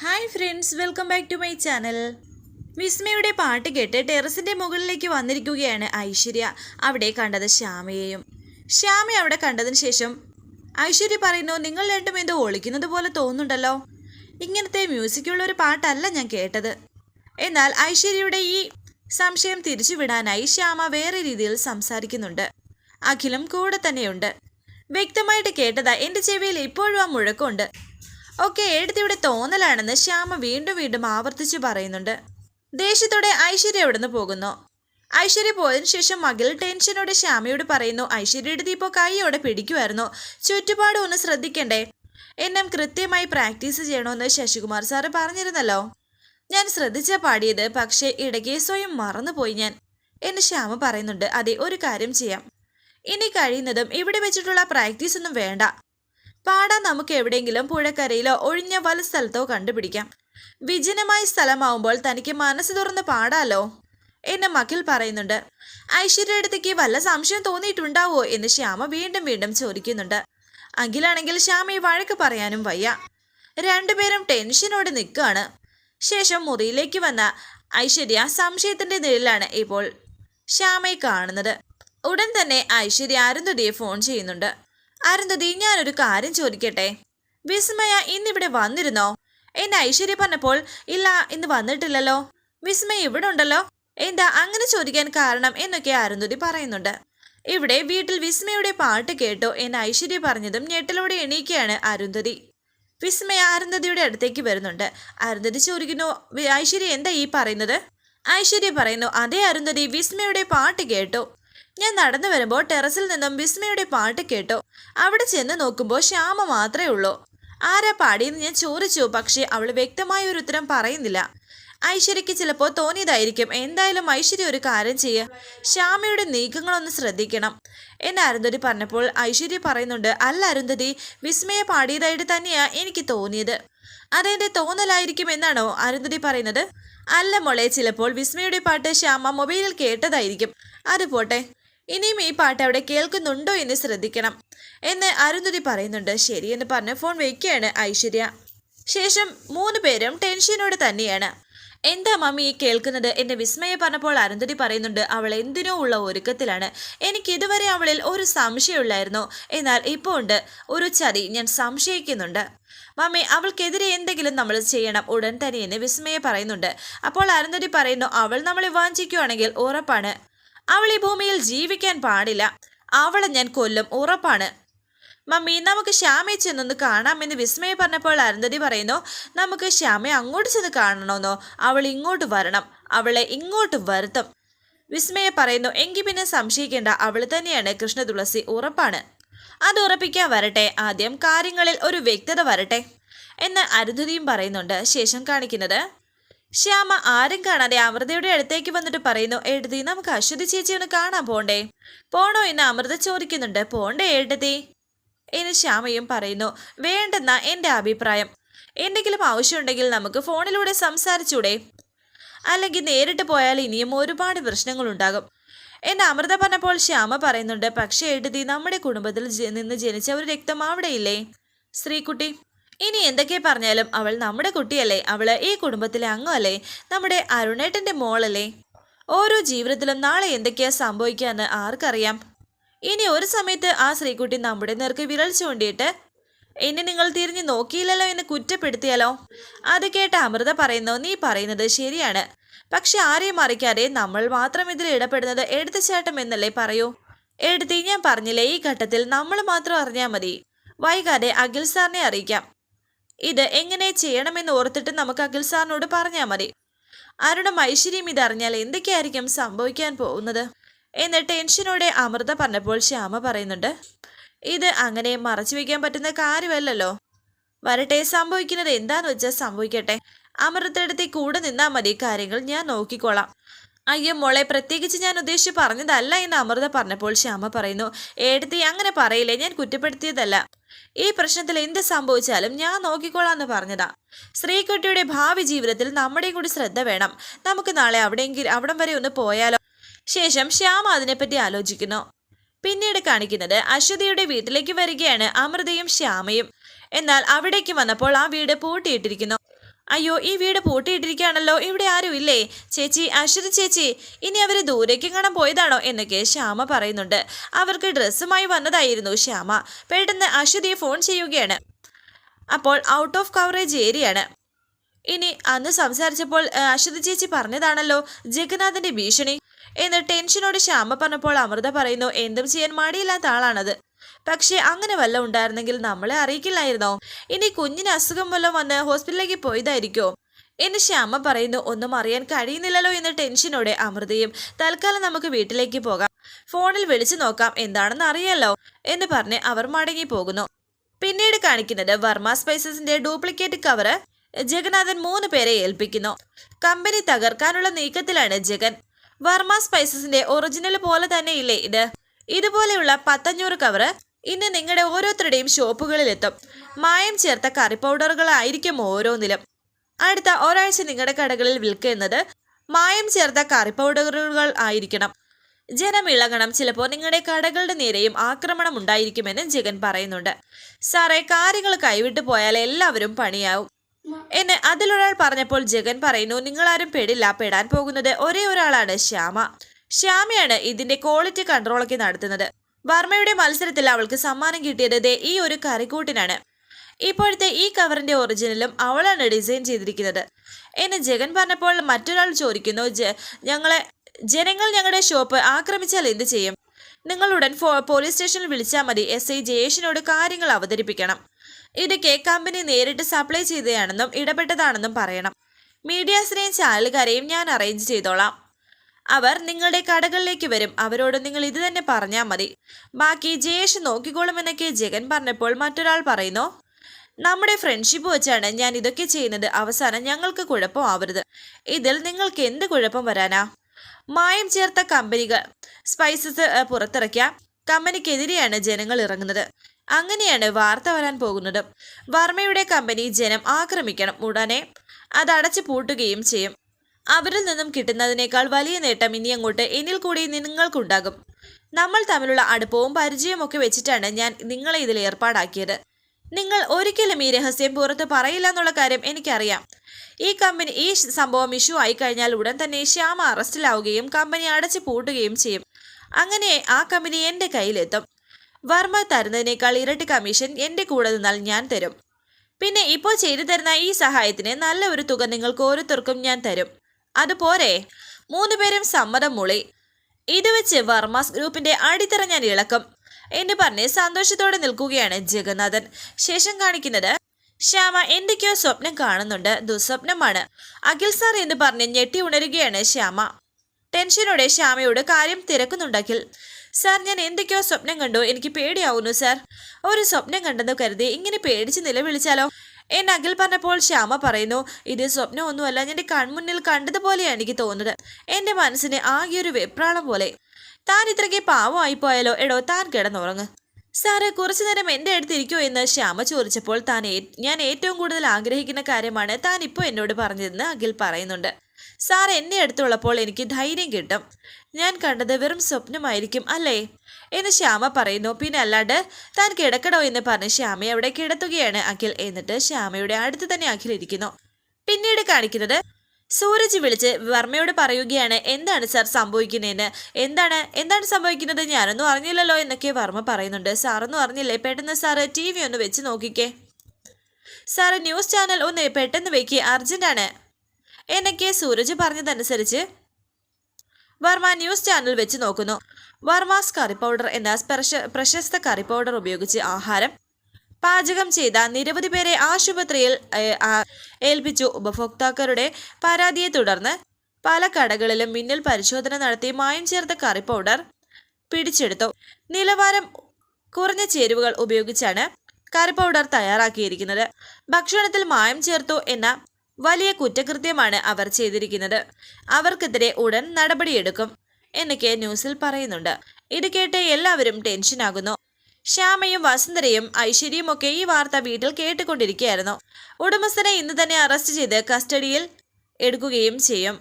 Hi friends welcome back to my channel. വിസ്മയുടെ പാട്ട് കേട്ട് ടെറസിന്റെ മുകളിലേക്ക് വന്നിരിക്കുകയാണ് ഐശ്വര്യ. അവിടെ കണ്ടത് ശ്യാമയെയും. ശ്യാമ അവിടെ കണ്ടതിന് ശേഷം ഐശ്വര്യ പറയുന്നു നിങ്ങൾ രണ്ടും എന്തോ ഒളിക്കുന്നത് പോലെ തോന്നുന്നുണ്ടല്ലോ. ഇങ്ങനത്തെ മ്യൂസിക്കുള്ള ഒരു പാട്ടല്ല ഞാൻ കേട്ടത്. എന്നാൽ ഐശ്വര്യയുടെ ഈ സംശയം തിരിച്ചുവിടാനായി ശ്യാമ വേറെ രീതിയിൽ സംസാരിക്കുന്നുണ്ട്. അഖിലും കൂടെ തന്നെയുണ്ട്. വ്യക്തമായിട്ട് കേട്ടതാ എന്റെ ചെവിയിൽ ഇപ്പോഴും ആ മുഴക്കമുണ്ട്. ഒക്കെ എഴുതിയുടെ തോന്നലാണെന്ന് ശ്യാമ വീണ്ടും വീണ്ടും ആവർത്തിച്ചു പറയുന്നുണ്ട്. ദേഷ്യത്തോടെ ഐശ്വര്യ എവിടുന്ന് പോകുന്നു. ഐശ്വര്യ പോയതിനു ശേഷം മകൾ ടെൻഷനോടെ ശ്യാമയോട് പറയുന്നു ഐശ്വര്യയുടെ ദീപോ കൈയോടെ പിടിക്കുമായിരുന്നു ചുറ്റുപാടും ഒന്ന് ശ്രദ്ധിക്കണ്ടേ? എന്നും കൃത്യമായി പ്രാക്ടീസ് ചെയ്യണമെന്ന് ശശികുമാർ സാറ് പറഞ്ഞിരുന്നല്ലോ. ഞാൻ ശ്രദ്ധിച്ച പാടിയത് പക്ഷേ ഇടയ്ക്ക് സ്വയം മറന്നുപോയി ഞാൻ. എന്ന് ശ്യാമ പറയുന്നുണ്ട്. അതെ ഒരു കാര്യം ചെയ്യാം. ഇനി കഴിയുന്നതും ഇവിടെ വെച്ചിട്ടുള്ള പ്രാക്ടീസ് ഒന്നും വേണ്ട. പാടാൻ നമുക്ക് എവിടെയെങ്കിലും പുഴക്കരയിലോ ഒഴിഞ്ഞ വല സ്ഥലത്തോ കണ്ടുപിടിക്കാം. വിജനമായ സ്ഥലമാവുമ്പോൾ തനിക്ക് മനസ്സ് തുറന്ന് പാടാലോ? എന്ന് മക്കിൽ പറയുന്നുണ്ട്. ഐശ്വര്യ അടുത്തേക്ക് വല്ല സംശയം തോന്നിയിട്ടുണ്ടാവോ? എന്ന് ശ്യാമ വീണ്ടും വീണ്ടും ചോദിക്കുന്നുണ്ട്. അഖിലാണെങ്കിൽ ശ്യാമയെ വഴക്ക് പറയാനും വയ്യ. രണ്ടുപേരും ടെൻഷനോടെ നിൽക്കുകയാണ്. ശേഷം മുറിയിലേക്ക് വന്ന ഐശ്വര്യ സംശയത്തിന്റെ നിഴലാണ് ഇപ്പോൾ ശ്യാമയെ കാണുന്നത്. ഉടൻ തന്നെ ഐശ്വര്യ അരുന്ധതിയെ ഫോൺ ചെയ്യുന്നുണ്ട്. അരുന്ധതി ഞാനൊരു കാര്യം ചോദിക്കട്ടെ? വിസ്മയ ഇന്നിവിടെ വന്നിരുന്നോ? എന്നെ ഐശ്വര്യ പറഞ്ഞപ്പോൾ ഇല്ല ഇന്ന് വന്നിട്ടില്ലല്ലോ. വിസ്മയ ഇവിടെ ഉണ്ടല്ലോ? എന്താ അങ്ങനെ ചോദിക്കാൻ കാരണം എന്നൊക്കെ അരുന്ധതി പറയുന്നുണ്ട്. ഇവിടെ വീട്ടിൽ വിസ്മയുടെ പാട്ട് കേട്ടോ എന്ന് ഐശ്വര്യ പറഞ്ഞതും ഞെട്ടലോടെ എണീക്കുകയാണ് അരുന്ധതി. വിസ്മയ അരുന്ധതിയുടെ അടുത്തേക്ക് വരുന്നുണ്ട്. അരുന്ധതി ചോദിക്കുന്നു ഐശ്വര്യ എന്താ ഈ പറയുന്നത്? ഐശ്വര്യ പറയുന്നു അതേ അരുന്ധതി വിസ്മയുടെ പാട്ട് കേട്ടു. ഞാൻ നടന്നു വരുമ്പോൾ ടെറസിൽ നിന്നും വിസ്മയുടെ പാട്ട് കേട്ടു. അവിടെ ചെന്ന് നോക്കുമ്പോൾ ശ്യാമ മാത്രമേ ഉള്ളൂ. ആരാ പാടിയെന്ന് ഞാൻ ചോദിച്ചു പക്ഷേ അവൾ വ്യക്തമായ ഒരു ഉത്തരം പറയുന്നില്ല. ഐശ്വര്യയ്ക്ക് ചിലപ്പോൾ തോന്നിയതായിരിക്കും. എന്തായാലും ഐശ്വര്യ ഒരു കാര്യം ചെയ്യുക ശ്യാമയുടെ നീക്കങ്ങളൊന്ന് ശ്രദ്ധിക്കണം. എന്ന് അരുന്ധതി പറഞ്ഞപ്പോൾ ഐശ്വര്യ പറയുന്നുണ്ട് അല്ല അരുന്ധതി വിസ്മയ പാടിയതായിട്ട് തന്നെയാ എനിക്ക് തോന്നിയത്. അതെന്റെ തോന്നലായിരിക്കും എന്നാണോ അരുന്ധതി പറയുന്നത്? അല്ല മോളെ ചിലപ്പോൾ വിസ്മയുടെ പാട്ട് ശ്യാമ മൊബൈലിൽ കേട്ടതായിരിക്കും. അത് പോട്ടെ. ഇനിയും ഈ പാട്ട് അവിടെ കേൾക്കുന്നുണ്ടോ എന്ന് ശ്രദ്ധിക്കണം. എന്ന് അരുന്ധതി പറയുന്നുണ്ട്. ശരിയെന്ന് പറഞ്ഞ് ഫോൺ വയ്ക്കുകയാണ് ഐശ്വര്യ. ശേഷം മൂന്ന് പേരും ടെൻഷനോട് തന്നെയാണ്. എന്താ മമ്മി കേൾക്കുന്നത്? എന്നെ വിസ്മയ പറഞ്ഞപ്പോൾ അരുന്ധതി പറയുന്നുണ്ട് അവൾ എന്തിനോ ഉള്ള ഒരുക്കത്തിലാണ്. എനിക്ക് ഇതുവരെ അവളിൽ ഒരു സംശയമുള്ളായിരുന്നു എന്നാൽ ഇപ്പോൾ ഉണ്ട്. ഒരു ചതി. ഞാൻ സംശയിക്കുന്നുണ്ട്. മമ്മി അവൾക്കെതിരെ എന്തെങ്കിലും നമ്മൾ ചെയ്യണം. ഉടൻ തന്നെ എന്ന് വിസ്മയ പറയുന്നുണ്ട്. അപ്പോൾ അരുന്ധതി പറയുന്നു അവൾ നമ്മളെ വാഞ്ചിക്കുകയാണെങ്കിൽ ഉറപ്പാണ്. അവൾ ഈ ഭൂമിയിൽ ജീവിക്കാൻ പാടില്ല. അവളെ ഞാൻ കൊല്ലും. ഉറപ്പാണ്. മമ്മി നമുക്ക് ശ്യാമയെ ചെന്നൊന്ന് കാണാമെന്ന് വിസ്മയ പറഞ്ഞപ്പോൾ അരുന്ധതി പറയുന്നു നമുക്ക് ശ്യാമയെ അങ്ങോട്ട് ചെന്ന് കാണണമെന്നോ? അവൾ ഇങ്ങോട്ട് വരണം. അവളെ ഇങ്ങോട്ട് വരുത്തും. വിസ്മയ പറയുന്നു എങ്കിൽ പിന്നെ സംശയിക്കേണ്ട. അവൾ തന്നെയാണ് കൃഷ്ണ തുളസി. ഉറപ്പാണ്. അത് ഉറപ്പിക്കാൻ വരട്ടെ. ആദ്യം കാര്യങ്ങളിൽ ഒരു വ്യക്തത വരട്ടെ. എന്ന് അരുന്ധതിയും പറയുന്നുണ്ട്. ശേഷം കാണിക്കുന്നത് ശ്യാമ ആരും കാണാതെ അമൃതയുടെ അടുത്തേക്ക് വന്നിട്ട് പറയുന്നു എഴുതി നമുക്ക് അശ്വതി ചേച്ചി ഒന്ന് കാണാൻ പോണ്ടേ? പോണോ? എന്ന് അമൃത ചോദിക്കുന്നുണ്ട്. പോണ്ടേ എഴുതി. എന്ന് ശ്യാമയും പറയുന്നു വേണ്ടെന്ന എന്റെ അഭിപ്രായം. എന്തെങ്കിലും ആവശ്യമുണ്ടെങ്കിൽ നമുക്ക് ഫോണിലൂടെ സംസാരിച്ചൂടെ? അല്ലെങ്കിൽ നേരിട്ട് പോയാൽ ഇനിയും ഒരുപാട് പ്രശ്നങ്ങളുണ്ടാകും. എന്ന് അമൃത പറഞ്ഞപ്പോൾ ശ്യാമ പറയുന്നുണ്ട് പക്ഷേ എഴുതി നമ്മുടെ കുടുംബത്തിൽ നിന്ന് ജനിച്ച ഒരു രക്തം അവിടെയില്ലേ? ശ്രീകുട്ടി ഇനി എന്തൊക്കെ പറഞ്ഞാലും അവൾ നമ്മുടെ കുട്ടിയല്ലേ? അവൾ ഈ കുടുംബത്തിലെ അംഗമല്ലേ? നമ്മുടെ അരുണേട്ടന്റെ മോളല്ലേ? ഓരോ ജീവിതത്തിലും നാളെ എന്തൊക്കെയാ സംഭവിക്കാന്ന് ആർക്കറിയാം? ഇനി ഒരു സമയത്ത് ആ ശ്രീകുട്ടി നമ്മുടെ നേർക്ക് വിരൽ ചൂണ്ടിയിട്ട് എന്നെ നിങ്ങൾ തിരിഞ്ഞു നോക്കിയില്ലല്ലോ എന്ന് കുറ്റപ്പെടുത്തിയാലോ? അത് കേട്ട അമൃത പറയുന്നു നീ പറയുന്നത് ശരിയാണ്. പക്ഷെ ആരെയും മറിക്കാതെ നമ്മൾ മാത്രം ഇതിൽ ഇടപെടുന്നത് എടുത്ത ചേട്ടം എന്നല്ലേ പറയൂ? എടുത്തി ഞാൻ പറഞ്ഞില്ലേ ഈ ഘട്ടത്തിൽ നമ്മൾ മാത്രം അറിഞ്ഞാൽ മതി. വൈകാതെ അഖിൽ സാറിനെ അറിയിക്കാം. ഇത് എങ്ങനെ ചെയ്യണമെന്ന് ഓർത്തിട്ട് നമുക്ക് അഖിൽ സാറിനോട് പറഞ്ഞാൽ മതി. അരുണും ഐശ്വര്യം ഇതറിഞ്ഞാൽ എന്തൊക്കെയായിരിക്കും സംഭവിക്കാൻ പോകുന്നത്? എന്ന് ടെൻഷനോടെ അമൃത പറഞ്ഞപ്പോൾ ശ്യാമ പറയുന്നുണ്ട് ഇത് അങ്ങനെ മറച്ചു വയ്ക്കാൻ പറ്റുന്ന കാര്യമല്ലല്ലോ. വരട്ടെ സംഭവിക്കുന്നത് എന്താന്ന് വെച്ചാൽ സംഭവിക്കട്ടെ. അമൃതയുടെ കൂടെ നിന്നാൽ മതി കാര്യങ്ങൾ ഞാൻ നോക്കിക്കോളാം. അയ്യോ മോളെ പ്രത്യേകിച്ച് ഞാൻ ഉദ്ദേശിച്ച് പറഞ്ഞതല്ല എന്ന് അമൃത പറഞ്ഞപ്പോൾ ശ്യാമ പറയുന്നു ഏടത്തി അങ്ങനെ പറയില്ലേ ഞാൻ കുറ്റപ്പെടുത്തിയതല്ല. ഈ പ്രശ്നത്തിൽ എന്ത് സംഭവിച്ചാലും ഞാൻ നോക്കിക്കോളാന്ന് പറഞ്ഞതാ. ശ്രീകുട്ടിയുടെ ഭാവി ജീവിതത്തിൽ നമ്മുടെയും കൂടി ശ്രദ്ധ വേണം. നമുക്ക് നാളെ അവിടെയെങ്കിലും അവിടം വരെ ഒന്ന് പോയാലോ? ശേഷം ശ്യാമ അതിനെപ്പറ്റി ആലോചിക്കുന്നു. പിന്നീട് കാണിക്കുന്നത് അശ്വതിയുടെ വീട്ടിലേക്ക് വരികയാണ് അമൃതയും ശ്യാമയും. എന്നാൽ അവിടേക്ക് വന്നപ്പോൾ ആ വീട് പൂട്ടിയിട്ടിരിക്കുന്നു. അയ്യോ ഈ വീട് പൂട്ടിയിട്ടിരിക്കുകയാണല്ലോ. ഇവിടെ ആരും ഇല്ലേ? ചേച്ചി അശ്വതി ചേച്ചി ഇനി അവർ ദൂരേക്ക് കാണാൻ പോയതാണോ എന്നൊക്കെ ശ്യാമ പറയുന്നുണ്ട്. അവർക്ക് ഡ്രസ്സുമായി വന്നതായിരുന്നു ശ്യാമ. പെട്ടെന്ന് അശ്വതിയെ ഫോൺ ചെയ്യുകയാണ്. അപ്പോൾ ഔട്ട് ഓഫ് കവറേജ് ഏരിയയാണ്. ഇനി അന്ന് സംസാരിച്ചപ്പോൾ അശ്വതി ചേച്ചി പറഞ്ഞതാണല്ലോ ജഗന്നാഥന്റെ ഭീഷണി. എന്ന് ടെൻഷനോട് ശ്യാമ പറഞ്ഞപ്പോൾ അമൃത പറയുന്നു എന്തും ചെയ്യാൻ മടിയില്ലാത്ത ആളാണത്. പക്ഷേ അങ്ങനെ വല്ല ഉണ്ടായിരുന്നെങ്കിൽ നമ്മളെ അറിയിക്കില്ലായിരുന്നോ? ഇനി കുഞ്ഞിന് അസുഖം വല്ലതും വന്ന് ഹോസ്പിറ്റലിലേക്ക് പോയതായിരിക്കോ? എന്ന് ശ്യാമ പറയുന്നു. ഒന്നും അറിയാൻ കഴിയുന്നില്ലല്ലോ എന്ന ടെൻഷനോടെ അമൃതയും തൽക്കാലം നമുക്ക് വീട്ടിലേക്ക് പോകാം. ഫോണിൽ വിളിച്ചു നോക്കാം എന്താണെന്ന് അറിയാലോ എന്ന് പറഞ്ഞ് അവർ മടങ്ങി പോകുന്നു. പിന്നീട് കാണിക്കുന്നത് വർമ്മ സ്പൈസസിന്റെ ഡ്യൂപ്ലിക്കേറ്റ് കവറ് ജഗന്നാഥൻ മൂന്ന് പേരെ ഏൽപ്പിക്കുന്നു. കമ്പനി തകർക്കാനുള്ള നീക്കത്തിലാണ് ജഗൻ. വർമ്മ സ്പൈസസിന്റെ ഒറിജിനൽ പോലെ തന്നെയില്ലേ ഇത്? ഇതുപോലെയുള്ള പത്തഞ്ഞൂറ് കവറ് ഇന്ന് നിങ്ങളുടെ ഓരോരുത്തരുടെയും ഷോപ്പുകളിൽ എത്തും മായം ചേർത്ത കറി പൗഡറുകളായിരിക്കും ഓരോന്നിലും അടുത്ത ഒരാഴ്ച നിങ്ങളുടെ കടകളിൽ വിൽക്കുന്നത് മായം ചേർത്ത കറി പൗഡറുകൾ ആയിരിക്കണം. ജനം ഇളകണം. ചിലപ്പോൾ നിങ്ങളുടെ കടകളുടെ നേരെയും ആക്രമണം ഉണ്ടായിരിക്കുമെന്ന് ജഗൻ പറയുന്നുണ്ട്. സാറേ കാര്യങ്ങൾ കൈവിട്ടു പോയാൽ എല്ലാവരും പണിയാവും. എന്നെ അതിലൊരാൾ പറഞ്ഞപ്പോൾ ജഗൻ പറയുന്നു നിങ്ങളാരും പെടില്ല. പെടാൻ പോകുന്നത് ഒരേ ഒരാളാണ് ശ്യാമ. ശ്യാമയാണ് ഇതിന്റെ ക്വാളിറ്റി കൺട്രോളൊക്കെ നടത്തുന്നത്. വർമ്മയുടെ മത്സരത്തിൽ അവൾക്ക് സമ്മാനം കിട്ടിയത് ദേ ഈ ഒരു കറിക്കൂട്ടിനാണ്. ഇപ്പോഴത്തെ ഈ കവറിന്റെ ഒറിജിനലും അവളാണ് ഡിസൈൻ ചെയ്തിരിക്കുന്നത്. എന്ന് ജഗൻ പറഞ്ഞപ്പോൾ മറ്റൊരാൾ ചോദിക്കുന്നു ഞങ്ങളെ ജനങ്ങൾ ഞങ്ങളുടെ ഷോപ്പ് ആക്രമിച്ചാൽ എന്ത് ചെയ്യും? നിങ്ങൾ ഉടൻ പോലീസ് സ്റ്റേഷനിൽ വിളിച്ചാൽ മതി. എസ് ഐ ജയേഷിനോട് കാര്യങ്ങൾ അവതരിപ്പിക്കണം. ഇത് കേക്ക് കമ്പനി നേരിട്ട് സപ്ലൈ ചെയ്തതാണെന്നും ഇടപെട്ടതാണെന്നും പറയണം. മീഡിയാസിനെയും ചാനലുകാരെയും ഞാൻ അറേഞ്ച് ചെയ്തോളാം. അവർ നിങ്ങളുടെ കടകളിലേക്ക് വരും. അവരോട് നിങ്ങൾ ഇത് തന്നെ പറഞ്ഞാൽ മതി. ബാക്കി ജയേഷ് നോക്കിക്കോളുമെന്നൊക്കെ ജഗൻ പറഞ്ഞപ്പോൾ മറ്റൊരാൾ പറയുന്നു നമ്മുടെ ഫ്രണ്ട്ഷിപ്പ് വെച്ചാണ് ഞാൻ ഇതൊക്കെ ചെയ്യുന്നത്. അവസാനം ഞങ്ങൾക്ക് കുഴപ്പമാവരുത് ഇതിൽ നിങ്ങൾക്ക് എന്ത് കുഴപ്പം വരാനാ? മായം ചേർത്ത കമ്പനികൾ സ്പൈസസ് പുറത്തിറക്കിയ കമ്പനിക്കെതിരെയാണ് ജനങ്ങൾ ഇറങ്ങുന്നത്. അങ്ങനെയാണ് വാർത്ത വരാൻ പോകുന്നത്. വർമ്മയുടെ കമ്പനി ജനം ആക്രമിക്കണം. ഉടനെ അത് അടച്ചു പൂട്ടുകയും ചെയ്യും. അവരിൽ നിന്നും കിട്ടുന്നതിനേക്കാൾ വലിയ നേട്ടം ഇനി അങ്ങോട്ട് എന്നിൽ കൂടി നിങ്ങൾക്കുണ്ടാകും. നമ്മൾ തമ്മിലുള്ള അടുപ്പവും പരിചയവും ഒക്കെ വെച്ചിട്ടാണ് ഞാൻ നിങ്ങളെ ഇതിൽ ഏർപ്പാടാക്കിയത്. നിങ്ങൾ ഒരിക്കലും ഈ രഹസ്യം പുറത്ത് പറയില്ല എന്നുള്ള കാര്യം എനിക്കറിയാം. ഈ കമ്പനി ഈ സംഭവം ഇഷ്യൂ ആയി കഴിഞ്ഞാൽ ഉടൻ തന്നെ ശ്യാമ അറസ്റ്റിലാവുകയും കമ്പനി അടച്ചു പൂട്ടുകയും ചെയ്യും. അങ്ങനെ ആ കമ്പനി എന്റെ കയ്യിലെത്തും. വർമ്മ തരുന്നതിനേക്കാൾ ഇരട്ടി കമ്മീഷൻ എന്റെ കൂടെ നിന്നാൽ ഞാൻ തരും. പിന്നെ ഇപ്പോൾ ചെയ്തു തരുന്ന ഈ സഹായത്തിന് നല്ല ഒരു തുക നിങ്ങൾക്ക് ഓരോരുത്തർക്കും ഞാൻ തരും. അതുപോരെ മൂന്നുപേരും സമ്മതം മൂളി. ഇത് വെച്ച് വർമാസ് ഗ്രൂപ്പിന്റെ അടിത്തറ ഞാൻ ഇളക്കും. എന്ന് പറഞ്ഞ് സന്തോഷത്തോടെ നിൽക്കുകയാണ് ജഗന്നാഥൻ. ശേഷം കാണിക്കുന്നത് ശ്യാമ എന്തൊക്കെയോ സ്വപ്നം കാണുന്നുണ്ട്. ദുസ്വപ്നമാണ്. അഖിൽ സാർ എന്ന് പറഞ്ഞ് ഞെട്ടി ഉണരുകയാണ് ശ്യാമ. ടെൻഷനോടെ ശ്യാമയോട് കാര്യം തിരക്കുന്നുണ്ട് അഖിൽ സാർ ഞാൻ എന്തൊക്കെയോ സ്വപ്നം കണ്ടു. എനിക്ക് പേടിയാവുന്നു സാർ. ഒരു സ്വപ്നം കണ്ടെന്ന് കരുതി ഇങ്ങനെ പേടിച്ച് നിലവിളിച്ചാലോ? എന്ന് അഖിൽ പറഞ്ഞപ്പോൾ ശ്യാമ പറയുന്നു ഇത് സ്വപ്നമൊന്നുമല്ല എന്റെ കൺമുന്നിൽ കണ്ടതുപോലെയാണ് എനിക്ക് തോന്നുന്നത്. എന്റെ മനസ്സിന് ആകെ ഒരു വെപ്രാളം പോലെ. താൻ ഇത്രയ്ക്ക് പാവമായി പോയാലോ? എടോ താൻ കിടന്നുറങ്ങ്. സാറ് കുറച്ചു നേരം എന്റെ അടുത്ത് ഇരിക്കുമോ എന്ന് ശ്യാമ ചോദിച്ചപ്പോൾ താൻ ഞാൻ ഏറ്റവും കൂടുതൽ ആഗ്രഹിക്കുന്ന കാര്യമാണ് താൻ ഇപ്പോൾ എന്നോട് പറഞ്ഞതെന്ന് അഖിൽ പറയുന്നുണ്ട്. സാർ എന്നെ അടുത്തുള്ളപ്പോൾ എനിക്ക് ധൈര്യം കിട്ടും. ഞാൻ കണ്ടത് വെറും സ്വപ്നമായിരിക്കും അല്ലേ? എന്ന് ശ്യാമ പറയുന്നു. പിന്നെ അല്ലാണ്ട് താൻ കിടക്കണോ എന്ന് പറഞ്ഞ് ശ്യാമയെ അവിടെ കിടത്തുകയാണ് അഖിൽ എന്നിട്ട് ശ്യാമയുടെ അടുത്ത് തന്നെ അഖിൽ ഇരിക്കുന്നു. പിന്നീട് കാണിക്കുന്നത് സൂരജ് വിളിച്ച് വർമ്മയോട് പറയുകയാണ് എന്താണ് സാർ സംഭവിക്കുന്നതെന്ന്? എന്താണ് എന്താണ് സംഭവിക്കുന്നത്? ഞാനൊന്നും അറിഞ്ഞില്ലല്ലോ എന്നൊക്കെ വർമ്മ പറയുന്നുണ്ട്. സാറൊന്നും അറിഞ്ഞില്ലേ? പെട്ടെന്ന് സാറ് ടി വി ഒന്ന് വെച്ച് നോക്കിക്കേ. സാറ് ന്യൂസ് ചാനൽ ഒന്ന് പെട്ടെന്ന് വെക്കി അർജന്റാണ്. എന്നൊക്കെ സൂരജ് പറഞ്ഞതനുസരിച്ച് വർമ്മ ന്യൂസ് ചാനൽ വെച്ച് നോക്കുന്നു. വർമാസ് കറി പൗഡർ എന്ന പ്രശ- പ്രശസ്ത കറി പൗഡർ ഉപയോഗിച്ച് ആഹാരം പാചകം ചെയ്ത നിരവധി പേരെ ആശുപത്രിയിൽ ഏൽപ്പിച്ചു. ഉപഭോക്താക്കളുടെ പരാതിയെ തുടർന്ന് പല കടകളിലും മിന്നൽ പരിശോധന നടത്തി മായം ചേർത്ത കറി പൗഡർ പിടിച്ചെടുത്തു. നിലവാരം കുറഞ്ഞ ചേരുവകൾ ഉപയോഗിച്ചാണ് കറി പൗഡർ തയ്യാറാക്കിയിരിക്കുന്നത്. ഭക്ഷണത്തിൽ മായം ചേർത്തു എന്ന വലിയ കുറ്റകൃത്യമാണ് അവർ ചെയ്തിരിക്കുന്നത്. അവർക്കെതിരെ ഉടൻ നടപടിയെടുക്കും എന്നൊക്കെ ന്യൂസിൽ പറയുന്നുണ്ട്. ഇത് കേട്ട് എല്ലാവരും ടെൻഷനാകുന്നു ശ്യാമയും വസുന്ധരയും ഐശ്വര്യയും ഒക്കെ ഈ വാർത്ത വീട്ടിൽ കേട്ടുകൊണ്ടിരിക്കുകയായിരുന്നു. ഉടമസ്ഥനെ ഇന്ന് തന്നെ അറസ്റ്റ് ചെയ്ത് കസ്റ്റഡിയിൽ എടുക്കുകയും ചെയ്യും.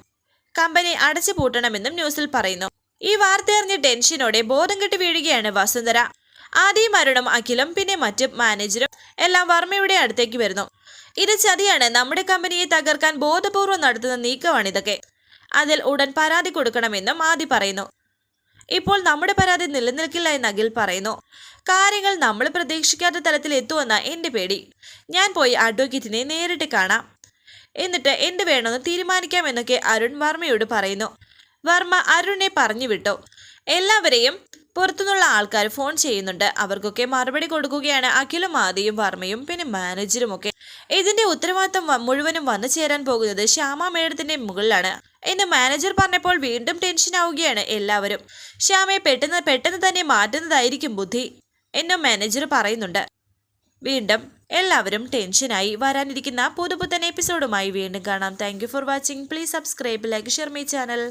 കമ്പനി അടച്ചു പൂട്ടണമെന്നും ന്യൂസിൽ പറയുന്നു. ഈ വാർത്ത അറിഞ്ഞ ടെൻഷനോടെ ബോധം കെട്ട് വീഴുകയാണ് വസുന്ധര. ആദ്യം അരുണും അഖിലും പിന്നെ മറ്റു മാനേജരും എല്ലാം വർമ്മയുടെ അടുത്തേക്ക് വരുന്നു. ഇത് ചതിയാണ്. നമ്മുടെ കമ്പനിയെ തകർക്കാൻ ബോധപൂർവം നടത്തുന്ന നീക്കമാണിതൊക്കെ അതിൽ ഉടൻ പരാതി കൊടുക്കണമെന്നും ആദി പറയുന്നു. ഇപ്പോൾ നമ്മുടെ പരാതി നിലനിൽക്കില്ല എന്ന് അഖിൽ പറയുന്നു. കാര്യങ്ങൾ നമ്മൾ പ്രതീക്ഷിക്കാത്ത തലത്തിൽ എത്തുമെന്ന എന്റെ പേടി. ഞാൻ പോയി അഡ്വക്കേറ്റിനെ നേരിട്ട് കാണാം. എന്നിട്ട് എന്ത് വേണമെന്ന് തീരുമാനിക്കാമെന്നൊക്കെ അരുൺ വർമ്മയോട് പറയുന്നു. വർമ്മ അരുണിനെ പറഞ്ഞു വിട്ടു എല്ലാവരെയും പുറത്തുനിന്നുള്ള ആൾക്കാർ ഫോൺ ചെയ്യുന്നുണ്ട്. അവർക്കൊക്കെ മറുപടി കൊടുക്കുകയാണ്. അഖിലും ആദിയും വർമ്മയും പിന്നെ മാനേജരും ഒക്കെ. ഇതിന്റെ ഉത്തരവാദിത്തം മുഴുവനും വന്നു ചേരാൻ പോകുന്നത് ശ്യാമ മേഡത്തിന്റെ മുകളിലാണ്. എന്ന് മാനേജർ പറഞ്ഞപ്പോൾ വീണ്ടും ടെൻഷൻ ആവുകയാണ് എല്ലാവരും. ശ്യാമയെ പെട്ടെന്ന് പെട്ടെന്ന് തന്നെ മാറ്റുന്നതായിരിക്കും ബുദ്ധി എന്നും മാനേജർ പറയുന്നുണ്ട്. വീണ്ടും എല്ലാവരും ടെൻഷനായി വരാനിരിക്കുന്ന പുതുപുത്തൻ എപ്പിസോഡുമായി വീണ്ടും കാണാം. Thank for watching please subscribe like share my channel